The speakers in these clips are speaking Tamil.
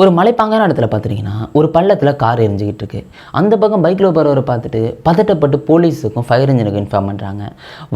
ஒரு மலைப்பாங்கான இடத்துல பார்த்துட்டிங்கன்னா ஒரு பள்ளத்தில் கார் எரிஞ்சிக்கிட்டு இருக்கு அந்த பக்கம் பைக்கில் போகிறவரை பார்த்துட்டு பதட்டப்பட்டு போலீஸுக்கும் ஃபயர் இன்ஜினுக்கும் இன்ஃபார்ம் பண்ணுறாங்க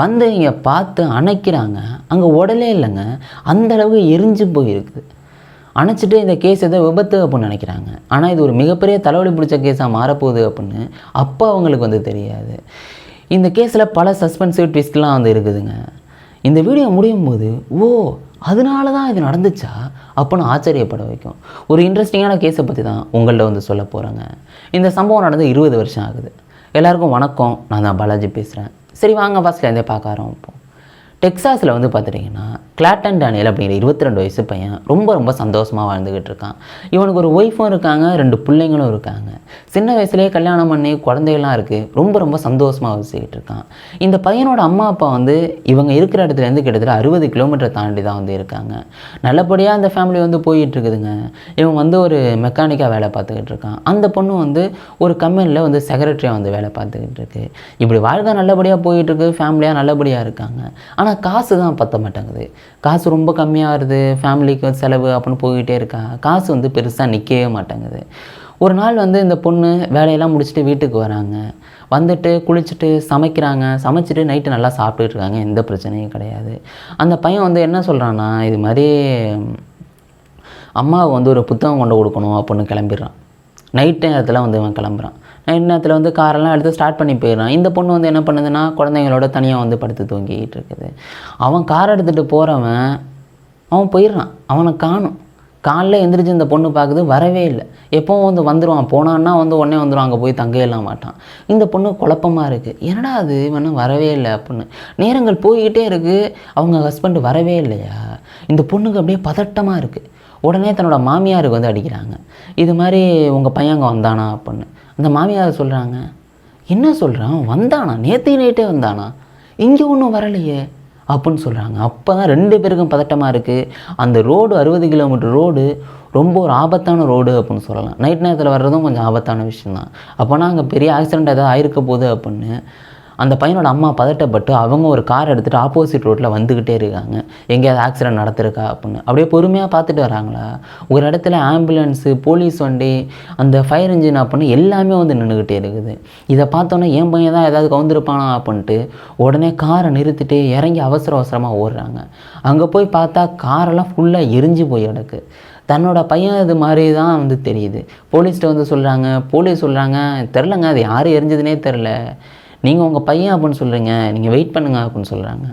வந்து இங்கே பார்த்து அணைக்கிறாங்க. அங்கே உடலே இல்லைங்க. அந்த அளவுக்கு எரிஞ்சு போயிருக்குது அணைச்சிட்டு இந்த கேஸ் ஏதோ விபத்து அப்படின்னு நினைக்கிறாங்க. ஆனால் இது ஒரு மிகப்பெரிய தலைவலி பிடிச்ச கேஸாக மாறப்போகுது அப்படின்னு அப்போ அவங்களுக்கு வந்து தெரியாது. இந்த கேஸில் பல சஸ்பென்சிவ் ட்விஸ்ட்லாம் வந்து இருக்குதுங்க. இந்த வீடியோ முடியும் போது ஓ அதனால தான் இது நடந்துச்சா? அப்போன்னு ஆச்சரியப்பட வைக்கும். ஒரு இன்ட்ரெஸ்டிங்கான கேஸை பற்றி தான் உங்கள்கிட்ட வந்து சொல்ல போகிறேங்க இந்த சம்பவம் நடந்து இருபது வருஷம் ஆகுது. எல்லாருக்கும் வணக்கம். நான் தான் பாலாஜி பேசுகிறேன் சரி வாங்க ஃபஸ்ட்லேருந்தே பார்க்க ஆரம்பிப்போம். டெக்சாஸில் வந்து பார்த்துட்டிங்கன்னா கிளாட்டன் டேனியல் அப்படிங்கிற இருபத்தி ரெண்டு வயசு பையன் ரொம்ப ரொம்ப சந்தோஷமாக வாழ்ந்துக்கிட்டு இருக்கான். இவனுக்கு ஒரு ஒய்ஃபும் இருக்காங்க ரெண்டு பிள்ளைங்களும் இருக்காங்க. சின்ன வயசுலேயே கல்யாணம் பண்ணி குழந்தைகள்லாம் இருக்குது ரொம்ப ரொம்ப சந்தோஷமாக வசிக்கிட்டு இருக்கான். இந்த பையனோட அம்மா அப்பா வந்து இவங்க இருக்கிற இடத்துலேருந்து கிட்டத்தட்ட அறுபது கிலோமீட்டர் தாண்டி தான் வந்து இருக்காங்க. நல்லபடியாக அந்த ஃபேமிலி வந்து போயிட்டுருக்குதுங்க இவன் வந்து ஒரு மெக்கானிக்காக வேலை பார்த்துக்கிட்டு இருக்கான். அந்த பொண்ணு வந்து ஒரு கம்பெனியில் வந்து செக்ரட்டரியாக வந்து வேலை பார்த்துக்கிட்டு இருக்கு. இப்படி வாழ்க்கை நல்லபடியாக போயிட்டுருக்கு ஃபேமிலியாக நல்லபடியாக இருக்காங்க. ஆனால் காசு தான் பத்த மாட்டேங்குது. காசு ரொம்ப கம்மியாக வருது ஃபேமிலிக்கு செலவு அப்படின்னு போய்கிட்டே இருக்கா காசு வந்து பெருசாக நிற்கவே மாட்டேங்குது. ஒரு நாள் வந்து இந்த பொண்ணு வேலையெல்லாம் முடிச்சுட்டு வீட்டுக்கு வராங்க. வந்துட்டு குளிச்சுட்டு சமைக்கிறாங்க. சமைச்சிட்டு நைட்டு நல்லா சாப்பிட்டுட்டு இருக்காங்க. எந்த பிரச்சனையும் கிடையாது. அந்த பையன் வந்து என்ன சொல்கிறான்னா இது மாதிரி அம்மாவுக்கு வந்து ஒரு புத்தகம் கொண்டு கொடுக்கணும் அப்படின்னு கிளம்பிடுறான். நைட் நேரத்தில் வந்து அவன் கிளம்புறான். நைட் நேரத்தில் வந்து காரெல்லாம் எடுத்து ஸ்டார்ட் பண்ணி போயிடுறான். இந்த பொண்ணு வந்து என்ன பண்ணுதுன்னா குழந்தைங்களோட தனியாக வந்து படுத்து தூங்கிக்கிட்டு இருக்குது. அவன் கார் எடுத்துகிட்டு போகிறவன் அவன் போயிடுறான். அவனை காணும். காலைல எந்திரிச்சு இந்த பொண்ணு பார்க்குது வரவே இல்லை. எப்போவும் வந்து வந்துடுவான் போனான்னா வந்து உடனே வந்துடும் அங்கே போய் தங்கையெல்லாம் மாட்டான். இந்த பொண்ணு குழப்பமாக இருக்குது என்னடா அது? இவனும் வரவே இல்லை அப்படின்னு. நேரங்கள் போய்கிட்டே இருக்குது அவங்க ஹஸ்பண்ட் வரவே இல்லையா? இந்த பொண்ணுக்கு அப்படியே பதட்டமாக இருக்குது உடனே தன்னோட மாமியாருக்கு வந்து அடிக்கிறாங்க. இது மாதிரி உங்கள் பையன் அங்கே வந்தானா அப்படின்னு. அந்த மாமியார் சொல்கிறாங்க என்ன சொல்கிறான் வந்தானா? நேற்று நைட்டே வந்தானா? இங்கே ஒன்றும் வரலையே. அப்படின்னு சொல்கிறாங்க அப்போ தான் ரெண்டு பேருக்கும் பதட்டமாக இருக்குது அந்த ரோடு அறுபது கிலோமீட்டர் ரோடு ரொம்ப ஒரு ஆபத்தான ரோடு அப்படின்னு சொல்லலாம். நைட் நேரத்தில் வர்றதும் கொஞ்சம் ஆபத்தான விஷயந்தான் அப்போனா அங்கே பெரிய ஆக்சிடெண்ட் ஏதாவது ஆயிருக்க போகுது அப்படின்னு அந்த பையனோட அம்மா பதட்டப்பட்டு அவங்க ஒரு கார் எடுத்துகிட்டு ஆப்போசிட் ரோட்டில் வந்துக்கிட்டே இருக்காங்க. எங்கேயாவது ஆக்சிடென்ட் நடத்திருக்கா அப்படின்னு. அப்படியே பொறுமையாக பார்த்துட்டு வராங்களா? ஒரு இடத்துல ஆம்புலன்ஸு போலீஸ் வண்டி அந்த ஃபயர் இன்ஜின் அப்படின்னு எல்லாமே வந்து நின்றுக்கிட்டே இருக்குது. இதை பார்த்தோன்னே என் பையன் தான் ஏதாவது கவுந்திருப்பானா அப்படின்ட்டு உடனே காரை நிறுத்திட்டு இறங்கி அவசர அவசரமாக ஓடுறாங்க. அங்கே போய் பார்த்தா காரெல்லாம் ஃபுல்லாக எரிஞ்சு போய் கிடக்கு. தன்னோட பையன் இது மாதிரி தான் வந்து தெரியுது. போலீஸ்கிட்ட வந்து சொல்கிறாங்க போலீஸ் சொல்கிறாங்க தெரிலங்க அது யார் எரிஞ்சதுனே தெரில நீங்கள் உங்கள் பையன் அப்படின்னு சொல்கிறீங்க நீங்கள் வெயிட் பண்ணுங்க அப்படின்னு சொல்கிறாங்க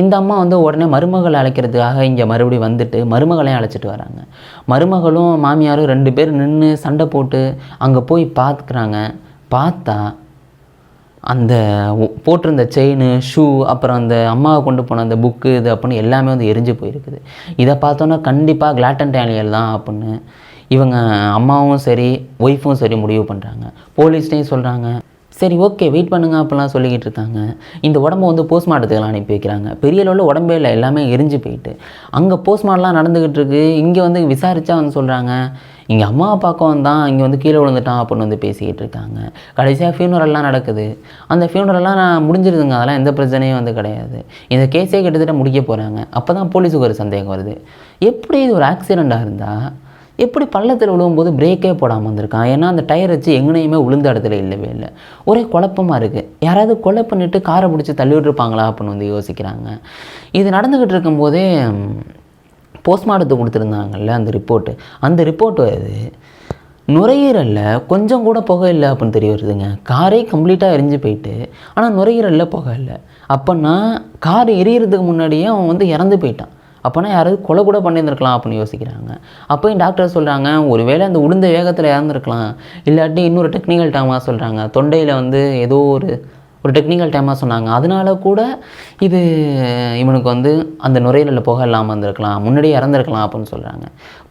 இந்த அம்மா வந்து உடனே மருமகளை அழைக்கிறதுக்காக இங்கே மறுபடியும் வந்துட்டு மருமகளையும் அழைச்சிட்டு வராங்க. மருமகளும் மாமியாரும் ரெண்டு பேர் நின்று சண்டை போட்டு அங்கே போய் பார்த்துக்கிறாங்க பார்த்தா அந்த போட்டிருந்த செயின் ஷூ அப்புறம் அந்த அம்மாவை கொண்டு போன அந்த புக்கு இது அப்படின்னு எல்லாமே வந்து எரிஞ்சு போயிருக்குது. இதை பார்த்தோன்னா கண்டிப்பாக கிளாட்டன் டேனியல் தான் அப்படின்னு இவங்க அம்மாவும் சரி ஒய்ஃபும் சரி முடிவு பண்ணுறாங்க போலீஸ்டையும் சொல்கிறாங்க சரி ஓகே வெயிட் பண்ணுங்க அப்படிலாம் சொல்லிக்கிட்டு இருக்காங்க. இந்த உடம்ப வந்து போஸ்ட்மார்ட்டத்துக்கெல்லாம் அனுப்பி வைக்கிறாங்க. பெரிய லெவலில் உடம்பே இல்லை எல்லாமே எரிஞ்சு போயிட்டு. அங்கே போஸ்ட்மார்ட்லாம் நடந்துக்கிட்டு இருக்கு. இங்கே வந்து விசாரிச்சா வந்து சொல்கிறாங்க இங்கே அம்மா அப்பாக்கும் வந்தான் இங்கே வந்து கீழே விழுந்துட்டான் அப்படின்னு வந்து பேசிக்கிட்டு இருக்காங்க. கடைசியாக ஃபியூனரெல்லாம் நடக்குது. அந்த ஃபியூனரெல்லாம் நான் முடிஞ்சிருதுங்க. அதெல்லாம் எந்த பிரச்சனையும் வந்து கிடையாது. இந்த கேஸே கிட்டத்தட்ட முடிக்க போகிறாங்க அப்போ தான் போலீஸுக்கு ஒரு சந்தேகம் வருது. எப்படி இது ஒரு ஆக்சிடெண்ட்டாக இருந்தால் எப்படி பள்ளத்தில் விழுவும்போது பிரேக்கே போடாமல் வந்திருக்கான்? ஏன்னா அந்த டயர் வச்சு எங்கனையுமே விழுந்த இடத்துல இல்லவே இல்லை. ஒரே குழப்பமாக இருக்குது யாராவது கொலை பண்ணிவிட்டு காரை பிடிச்சி தள்ளி விட்டுருப்பாங்களா அப்படின்னு வந்து யோசிக்கிறாங்க. இது நடந்துக்கிட்டு இருக்கும்போதே போஸ்ட்மார்ட்டத்துக்கு கொடுத்துருந்தாங்கல்ல அந்த ரிப்போர்ட்டு அந்த ரிப்போர்ட் வருது நுரையீரலில் கொஞ்சம் கூட புகை இல்லை அப்படின்னு தெரிய வருதுங்க. காரே கம்ப்ளீட்டாக எரிஞ்சு போயிட்டு ஆனால் நுரையீரலில் புகை இல்லை. அப்போன்னா கார் எரியறதுக்கு முன்னாடியே அவன் வந்து இறந்து போயிட்டான். அப்போனா யாராவது கொலை கூட பண்ணியிருந்திருக்கலாம் அப்படின்னு யோசிக்கிறாங்க. அப்போயும் டாக்டர் சொல்கிறாங்க ஒருவேளை அந்த உளுந்த வேகத்தில் இறந்துருக்கலாம். இல்லாட்டி இன்னொரு டெக்னிக்கல் டேமாக சொல்கிறாங்க தொண்டையில் வந்து ஏதோ ஒரு ஒரு டெக்னிக்கல் டைமாக சொன்னாங்க. அதனால கூட இது இவனுக்கு வந்து அந்த நுரையீரலில் புக இல்லாமல் இருந்திருக்கலாம் முன்னாடியே இறந்துருக்கலாம் அப்படின்னு சொல்கிறாங்க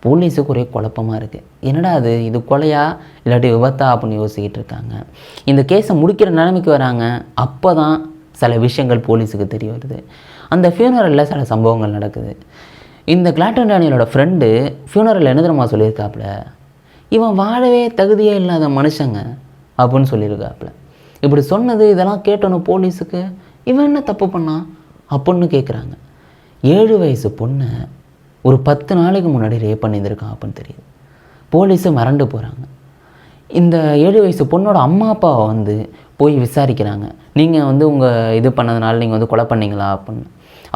போலீஸுக்கு ஒரே குழப்பமாக இருக்குது என்னடா அது? இது கொலையா? இல்லாட்டி விபத்தா? அப்படின்னு யோசிக்கிட்டு இருக்காங்க. இந்த கேஸை முடிக்கிற நிலைமைக்கு வராங்க. அப்போ தான் சில விஷயங்கள் போலீஸுக்கு தெரிய வருது. அந்த ஃபியூனரலில் சில சம்பவங்கள் நடக்குது. இந்த கிளாட்டன் டேனியலோட ஃப்ரெண்டு ஃபியூனரல் என்ன தெரியுமா சொல்லியிருக்காப்புல? இவன் வாழவே தகுதியே இல்லாத மனுஷங்க அப்படின்னு சொல்லியிருக்காப்புல. இப்படி சொன்னது இதெல்லாம் கேட்டணும் போலீஸுக்கு இவன் என்ன தப்பு பண்ணான் அப்படின்னு கேட்குறாங்க ஏழு வயசு பொண்ணை ஒரு பத்து நாளைக்கு முன்னாடி ரேப் பண்ணியிருந்திருக்கான் அப்படின்னு தெரியுது. போலீஸு மறண்டு போகிறாங்க இந்த ஏழு வயசு பொண்ணோட அம்மா அப்பாவை வந்து போய் விசாரிக்கிறாங்க. நீங்கள் வந்து உங்கள் இது பண்ணதுனால நீங்கள் வந்து கொலை பண்ணீங்களா அப்படின்னு.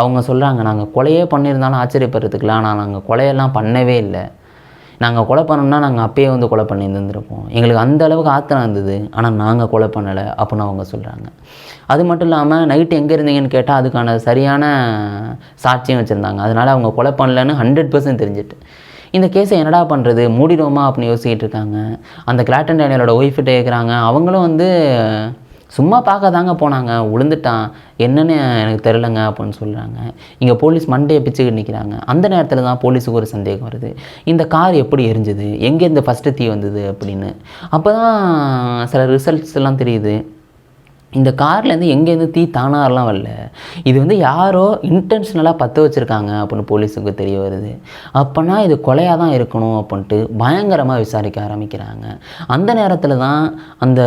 அவங்க சொல்கிறாங்க நாங்கள் கொலையே பண்ணியிருந்தாலும் ஆச்சரியப்படுறதுக்கலாம் ஆனால் நாங்கள் கொலையெல்லாம் பண்ணவே இல்லை. நாங்கள் கொலை பண்ணோம்னா நாங்கள் அப்பயே வந்து கொலை பண்ணி இருந்திருப்போம். எங்களுக்கு அந்த அளவுக்கு ஆத்திரம் இருந்தது ஆனால் நாங்கள் கொலை பண்ணலை அப்படின்னு அவங்க சொல்கிறாங்க அது மட்டும் இல்லாமல் நைட்டு எங்கே இருந்தீங்கன்னு கேட்டால் அதுக்கான சரியான சாட்சியம் வச்சுருந்தாங்க. அதனால் அவங்க கொலை பண்ணலன்னு ஹண்ட்ரட் பர்சன்ட் தெரிஞ்சுட்டு. இந்த கேஸை என்னடா பண்ணுறது மூடிடுவோமா அப்படின்னு யோசிக்கிட்டு இருக்காங்க. அந்த கிளாட்டன் டேனியலோட ஒய்ஃப்கிட்ட கேட்குறாங்க அவங்களும் வந்து சும்மா பார்க்க தாங்க போனாங்க. விழுந்துட்டான் என்னென்னு எனக்கு தெரிலங்க அப்படின்னு சொல்கிறாங்க இங்கே போலீஸ் மண்டையை பிச்சுக்கிட்டு நிற்கிறாங்க அந்த நேரத்தில் தான் போலீஸுக்கு ஒரு சந்தேகம் வருது. இந்த கார் எப்படி எரிஞ்சுது? எங்கேருந்து ஃபஸ்ட்டு தீ வந்தது அப்படின்னு. அப்போ தான் சில ரிசல்ட்ஸ் எல்லாம் தெரியுது. இந்த கார்லேருந்து எங்கேருந்து தீ தானாரெலாம் வரல. இது வந்து யாரோ இன்டென்ஷனலாக பற்ற வச்சுருக்காங்க அப்படின்னு போலீஸுக்கு தெரிய வருது. அப்போனா இது கொலையாக தான் இருக்கணும் அப்படின்ட்டு பயங்கரமாக விசாரிக்க ஆரம்பிக்கிறாங்க. அந்த நேரத்தில் தான் அந்த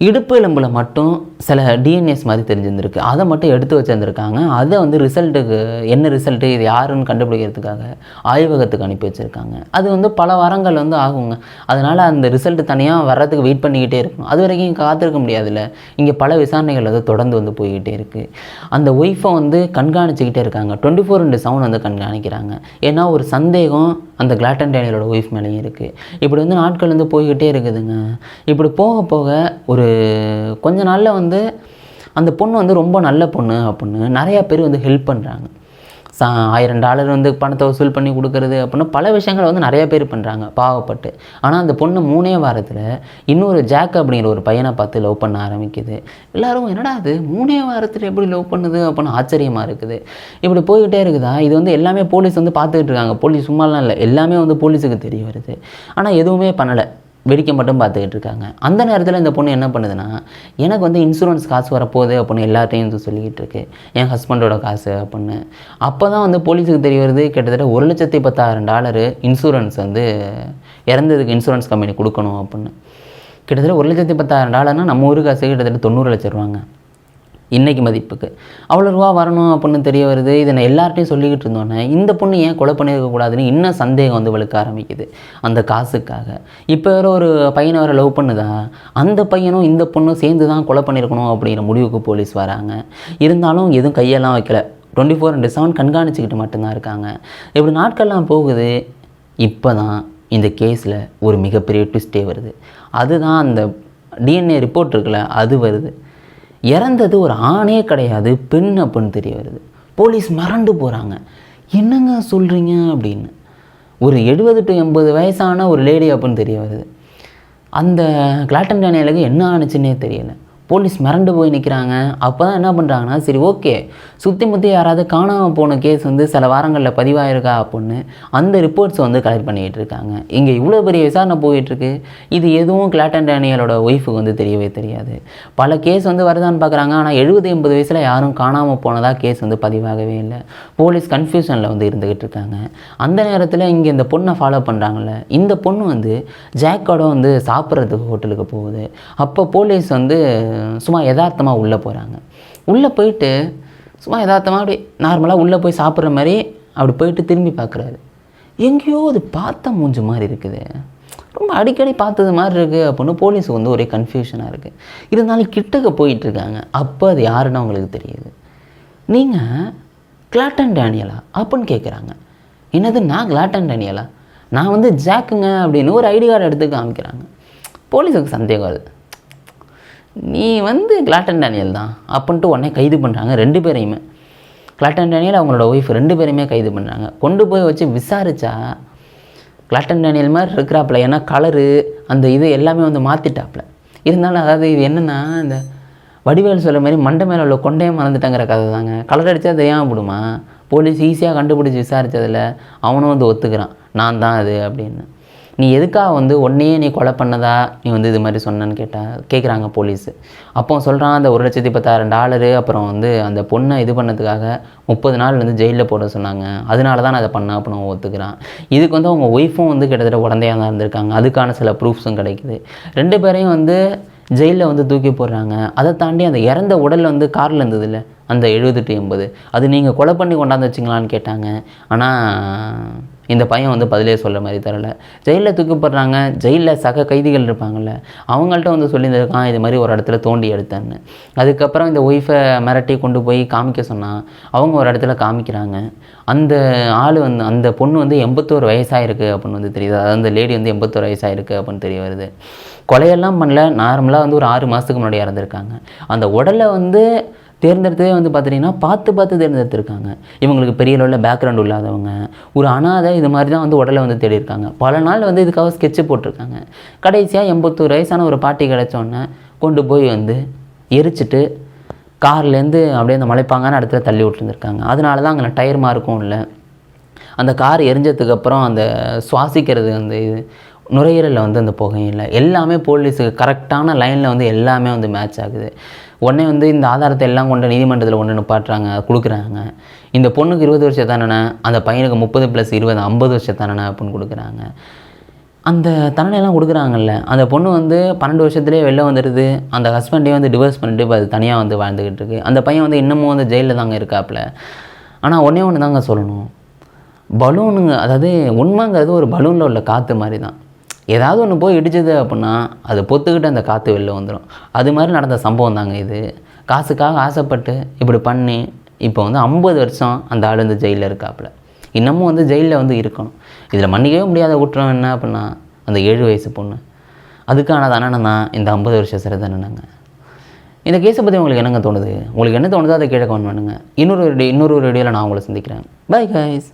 இடுப்பு எலும்பில் மட்டும் சில டிஎன்எஸ் மாதிரி தெரிஞ்சிருந்திருக்கு. அதை மட்டும் எடுத்து வச்சுருந்துருக்காங்க. அதை வந்து ரிசல்ட்டுக்கு என்ன ரிசல்ட்டு இது யாருன்னு கண்டுபிடிக்கிறதுக்காக ஆய்வகத்துக்கு அனுப்பி வச்சுருக்காங்க. அது வந்து பல வாரங்கள் வந்து ஆகுங்க. அதனால் அந்த ரிசல்ட்டு தனியாக வர்றதுக்கு வெயிட் பண்ணிக்கிட்டே இருக்கணும். அது வரைக்கும் காத்திருக்க முடியாதுல்ல. இங்கே பல விசாரணைகள் வந்து தொடர்ந்து வந்து போய்கிட்டே இருக்குது அந்த ஒய்ஃபை வந்து கண்காணிச்சுக்கிட்டே இருக்காங்க. டுவெண்ட்டி ஃபோர் இன்ட்டு செவன் வந்து கண்காணிக்கிறாங்க. ஏன்னா ஒரு சந்தேகம் அந்த கிளாட்டன் டேனியலோட ஒய்ஃப் மேலேயும் இருக்குது இப்படி வந்து நாட்கள் வந்து போய்கிட்டே இருக்குதுங்க. இப்படி போக போக ஒரு கொஞ்ச நாளில் வந்து வந்து அந்த பொண்ணு வந்து ரொம்ப நல்ல பொண்ணு அப்படின்னு நிறையா பேர் வந்து ஹெல்ப் பண்ணுறாங்க சா ஆயிரம் டாலர் வந்து பணத்தை வசூல் பண்ணி கொடுக்கறது அப்படின்னு பல விஷயங்களை வந்து நிறைய பேர் பண்ணுறாங்க பாவப்பட்டு. ஆனால் அந்த பொண்ணு மூணே வாரத்தில் இன்னொரு ஜாக் அப்படிங்கிற ஒரு பையனை பார்த்து லவ் பண்ண ஆரம்பிக்குது. எல்லாரும் என்னடா அது மூணே வாரத்தில் எப்படி லவ் பண்ணுது அப்படின்னு ஆச்சரியமாக இருக்குது. இப்படி போய்கிட்டே இருக்குதா? இது வந்து எல்லாமே போலீஸ் வந்து பார்த்துக்கிட்டு இருக்காங்க. போலீஸ் சும்மாலாம் இல்லை. எல்லாமே வந்து போலீஸுக்கு தெரிய வருது. ஆனால் எதுவுமே பண்ணலை. வெடிக்க மட்டும் பார்த்துக்கிட்டு இருக்காங்க அந்த நேரத்தில் இந்த பொண்ணு என்ன பண்ணுதுன்னா எனக்கு வந்து இன்சூரன்ஸ் காசு வரப்போகுது அப்படின்னு எல்லார்ட்டையும் வந்து சொல்லிக்கிட்டு இருக்கு என் ஹஸ்பண்டோட காசு அப்படின்னு. அப்போ தான் வந்து போலீஸுக்கு தெரிய வருது கிட்டத்தட்ட ஒரு லட்சத்தி பத்தாயிரம் டாலரு இன்சூரன்ஸ் வந்து இறந்ததுக்கு இன்சூரன்ஸ் கம்பெனி கொடுக்கணும் அப்படின்னு. கிட்டத்தட்ட ஒரு லட்சத்தி பத்தாயிரம் டாலர்னால் நம்ம ஊருக்கு காசு கிட்டத்தட்ட தொண்ணூறு லட்சம் ரூபாங்க. இன்றைக்கி மதிப்புக்கு. அவ்வளோ ரூபா வரணும் அப்படின்னு தெரிய வருது. இதை நான் எல்லார்ட்டையும் சொல்லிக்கிட்டு இருந்தோன்னே இந்த பொண்ணு ஏன் கொலை பண்ணியிருக்கக்கூடாதுன்னு இன்னும் சந்தேகம் வந்து வலுக்க ஆரம்பிக்குது. அந்த காசுக்காக. இப்போ வேறு ஒரு பையனை வேறு லவ் பண்ணுதா? அந்த பையனும் இந்த பொண்ணும் சேர்ந்து தான் கொலை பண்ணியிருக்கணும் அப்படிங்கிற முடிவுக்கு போலீஸ் வராங்க. இருந்தாலும் எதுவும் கையெல்லாம் வைக்கல. டுவெண்ட்டி ஃபோர் இன்ட்டு செவன் கண்காணிச்சிக்கிட்டு மட்டும்தான் இருக்காங்க. இப்படி நாட்கள்லாம் போகுது. இப்போ தான் இந்த கேஸில் ஒரு மிகப்பெரிய ட்விஸ்டே வருது. அதுதான் அந்த டிஎன்ஏ ரிப்போர்ட் இருக்குல்ல அது வருது. இறந்தது ஒரு ஆணே கிடையாது பெண் அப்படின்னு தெரிய வருது. போலீஸ் மறண்டு போகிறாங்க என்னங்க சொல்கிறீங்க அப்படின்னு. ஒரு எழுபது டு எண்பது வயசான ஒரு லேடி அப்படின்னு தெரிய வருது. அந்த கிளாட்டன் டேனியலுக்கு என்ன ஆணுச்சுன்னே தெரியலை. போலீஸ் மிரண்டு போய் நிற்கிறாங்க அப்போ தான் என்ன பண்ணுறாங்கன்னா சரி ஓகே. சுற்றி முற்றி யாராவது காணாமல் போன கேஸ் வந்து சில வாரங்களில் பதிவாயிருக்கா அப்படின்னு அந்த ரிப்போர்ட்ஸை வந்து கலெக்ட் பண்ணிக்கிட்டு இருக்காங்க. இங்கே இவ்வளோ பெரிய விசாரணை போயிட்டுருக்கு. இது எதுவும் கிளாட்டன் டேனியலோட ஒய்ஃபுக்கு வந்து தெரியவே தெரியாது. பல கேஸ் வந்து வருதான்னு பார்க்குறாங்க ஆனால் எழுபது எண்பது வயசில் யாரும் காணாமல் போனதாக கேஸ் வந்து பதிவாகவே இல்லை. போலீஸ் கன்ஃபியூஷனில் வந்து இருந்துக்கிட்டு இருக்காங்க. அந்த நேரத்தில் இங்கே இந்த பொண்ணை ஃபாலோ பண்ணுறாங்கல்ல இந்த பொண்ணு வந்து ஜாக்கோட வந்து சாப்பிட்றதுக்கு ஹோட்டலுக்கு போகுது. அப்போ போலீஸ் வந்து சும்மா யதார்த்தமாக உள்ளே போகிறாங்க உள்ளே போயிட்டு சும்மா யதார்த்தமாக அப்படி நார்மலாக உள்ளே போய் சாப்பிட்ற மாதிரி அப்படி போயிட்டு திரும்பி பார்க்குறாரு எங்கேயோ அது பார்த்த மூஞ்சு மாதிரி இருக்குது. ரொம்ப அடிக்கடி பார்த்தது மாதிரி இருக்குது அப்படின்னு போலீஸுக்கு வந்து ஒரே கன்ஃபியூஷனாக இருக்குது இருந்தாலும் கிட்டக்க போயிட்டு இருக்காங்க. அப்போ அது யாருன்னு அவங்களுக்கு தெரியுது. நீங்கள் கிளாட்டன் டேனியலா அப்படின்னு கேட்குறாங்க என்னது நான் கிளாட்டன் டேனியலா நான் வந்து ஜாக்குங்க அப்படின்னு ஒரு ஐடி கார்டு எடுத்து காமிக்கிறாங்க. போலீஸுக்கு சந்தேகம் அது. நீ வந்து கிளாட்டன் டேனியல் தான் அப்படின்ட்டு உடனே கைது பண்ணுறாங்க ரெண்டு பேரையுமே. கிளாட்டன் டேனியல் அவங்களோட ஒய்ஃப் ரெண்டு பேரையுமே கைது பண்ணுறாங்க கொண்டு போய் வச்சு விசாரிச்சா கிளாட்டன் டேனியல் மாதிரி இருக்கிறாப்புல ஏன்னா கலரு அந்த இது எல்லாமே வந்து மாற்றிட்டாப்புல இருந்தாலும் அதாவது இது என்னென்னா இந்த வடிவேல் சொல்கிற மாதிரி மண்டை மேலே உள்ள கொண்டையே மறந்துட்டாங்கிற கதை தாங்க. கலர் அடித்தா அது ஏன் விடுமா போலீஸ் ஈஸியாக கண்டுபிடிச்சி விசாரித்ததில் அவனும் வந்து ஒத்துக்கிறான். நான் தான் அது அப்படின்னு. நீ எதுக்காக வந்து உன்னையே நீ கொலை பண்ணதா? நீ வந்து இது மாதிரி சொன்னேன்னு கேட்டா கேட்குறாங்க போலீஸு. அப்போ சொல்கிறான் அந்த ஒரு லட்சத்தி பத்தாயிரம் டாலரு அப்புறம் வந்து அந்த பொண்ணை இது பண்ணதுக்காக முப்பது நாள் வந்து ஜெயிலில் போட சொன்னாங்க. அதனால தான் நான் அதை பண்ணேன் அப்படின்னு ஒத்துக்கிறான். இதுக்கு வந்து அவங்க ஒய்ஃபும் வந்து கிட்டத்தட்ட உடந்தையாக தான் இருந்திருக்காங்க. அதுக்கான சில ப்ரூஃப்ஸும் கிடைக்குது. ரெண்டு பேரையும் வந்து ஜெயிலில் வந்து தூக்கி போடுறாங்க. அதை தாண்டி அந்த இறந்த உடல் வந்து காரில் இருந்தது இல்லை அந்த எழுபது டு எண்பது. அது நீங்கள் கொலை பண்ணி கொண்டாந்து வச்சிங்களான்னு கேட்டாங்க. ஆனால் இந்த பையன் வந்து பதிலே சொல்கிற மாதிரி தரல. ஜெயிலில் தூக்கப்படுறாங்க. ஜெயிலில் சக கைதிகள் இருப்பாங்கல்ல அவங்கள்ட்ட வந்து சொல்லியிருந்திருக்கான் இது மாதிரி ஒரு இடத்துல தோண்டி எடுத்தேன்னு. அதுக்கப்புறம் இந்த ஒய்ஃபை மிரட்டி கொண்டு போய் காமிக்க சொன்னான் அவங்க ஒரு இடத்துல காமிக்கிறாங்க. அந்த ஆள் வந்து அந்த பொண்ணு வந்து எண்பத்தோரு வயசாயிருக்கு அப்படின்னு வந்து தெரியுது. அதாவது அந்த லேடி வந்து எண்பத்தோரு வயசாயிருக்கு அப்படின்னு தெரிய வருது. கொலையெல்லாம் பண்ணல. நார்மலாக வந்து ஒரு ஆறு மாதத்துக்கு முன்னாடி இறந்துருக்காங்க. அந்த உடலை வந்து தேர்ந்தெடுத்ததே வந்து பார்த்துட்டிங்கன்னா பார்த்து பார்த்து தேர்ந்தெடுத்திருக்காங்க. இவங்களுக்கு பெரிய லெவலில் பேக்ரவுண்ட் இல்லாதவங்க ஒரு அனாதை இது மாதிரி தான் வந்து உடலை வந்து தேடியிருக்காங்க. பல நாள் வந்து இதுக்காக ஸ்கெட்சு போட்டிருக்காங்க. கடைசியாக எண்பத்தோரு வயசான ஒரு பாட்டி கிடச்சோன்னே கொண்டு போய் வந்து எரிச்சிட்டு கார்லேருந்து அப்படியே அந்த மலைப்பாங்கான இடத்துல தள்ளி விட்டுருந்துருக்காங்க. அதனால தான் அங்கே டயர் மார்க்கும் இல்லை. அந்த கார் எரிஞ்சதுக்கப்புறம் அந்த சுவாசிக்கிறது அந்த இது நுரையீரலில் வந்து அந்த புகையும் இல்லை. எல்லாமே போலீஸுக்கு கரெக்டான லைனில் வந்து எல்லாமே வந்து மேட்ச் ஆகுது. உடனே வந்து இந்த ஆதாரத்தை எல்லாம் கொண்டு நீதிமன்றத்தில் கொண்டு நிப்பாட்டுறாங்க கொடுக்குறாங்க. இந்த பொண்ணுக்கு இருபது வருஷம் தானே அந்த பையனுக்கு முப்பது ப்ளஸ் இருபது ஐம்பது வருஷம் தானே அப்படின்னு கொடுக்குறாங்க. அந்த தண்டனைலாம் கொடுக்குறாங்கல்ல. அந்த பொண்ணு வந்து பன்னெண்டு வருஷத்துலேயே வெளில வந்துடுது. அந்த ஹஸ்பண்டே வந்து டிவோர்ஸ் பண்ணிட்டு இப்போ அது தனியாக வந்து வாழ்ந்துக்கிட்டு இருக்கு. அந்த பையன் வந்து இன்னமும் வந்து ஜெயிலில் தாங்க இருக்காப்புல ஆனால் ஒன்றே ஒன்று தாங்க சொல்லணும். பலூனுங்க அதாவது உண்மைங்கிறது ஒரு பலூனில் உள்ள காற்று மாதிரி தான் ஏதாவது ஒன்று போய் இடிச்சது அப்படின்னா அது பொத்துக்கிட்டு அந்த காற்று வெளில வந்துடும் அது மாதிரி நடந்த சம்பவம் தாங்க இது. காசுக்காக ஆசைப்பட்டு இப்படி பண்ணி இப்போ வந்து ஐம்பது வருஷம் அந்த ஆள் வந்து ஜெயிலில் இருக்காப்புல. இன்னமும் வந்து ஜெயிலில் வந்து இருக்கணும். இதில் மன்னிக்கவே முடியாத குற்றம் என்ன அப்படின்னா அந்த ஏழு வயசு பொண்ணு. அதுக்கான தண்டனை தான் இந்த ஐம்பது வருஷம் சிறை தண்டனைங்க. இந்த கேஸை பற்றி உங்களுக்கு என்னங்க தோணுது? உங்களுக்கு என்ன தோணுதோ அதை கீழே கமெண்ட் பண்ணுங்கள் இன்னொரு வீடியோ இன்னொரு வீடியோவில் நான் உங்களை சந்திக்கிறேன். Bye guys